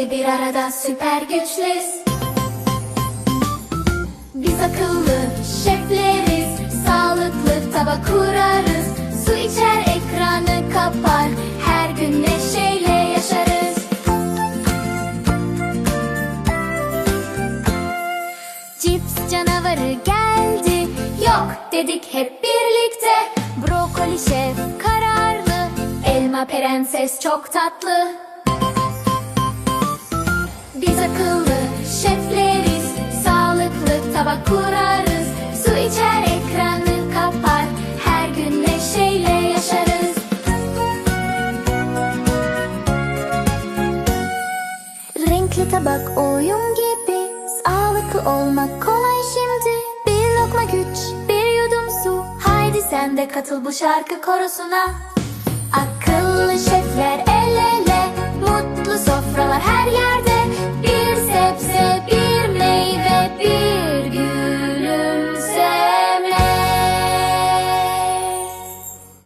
Hepsi bir arada süper güçlüyüz. Biz akıllı şefleriz Sağlıklı tabak kurarız. Su içer ekranı kapar Her gün neşeyle yaşarız. Cips canavarı geldi Yok dedik hep birlikte. Brokoli şef kararlı Elma prenses çok tatlı akıllı şefleriz Sağlıklı tabak kurarız. Su içer ekranı kapar Her gün neşeyle yaşarız. Renkli tabak oyun gibi Sağlıklı olmak kolay şimdi. Bir lokma güç, bir yudum su Haydi sen de katıl bu şarkı korosuna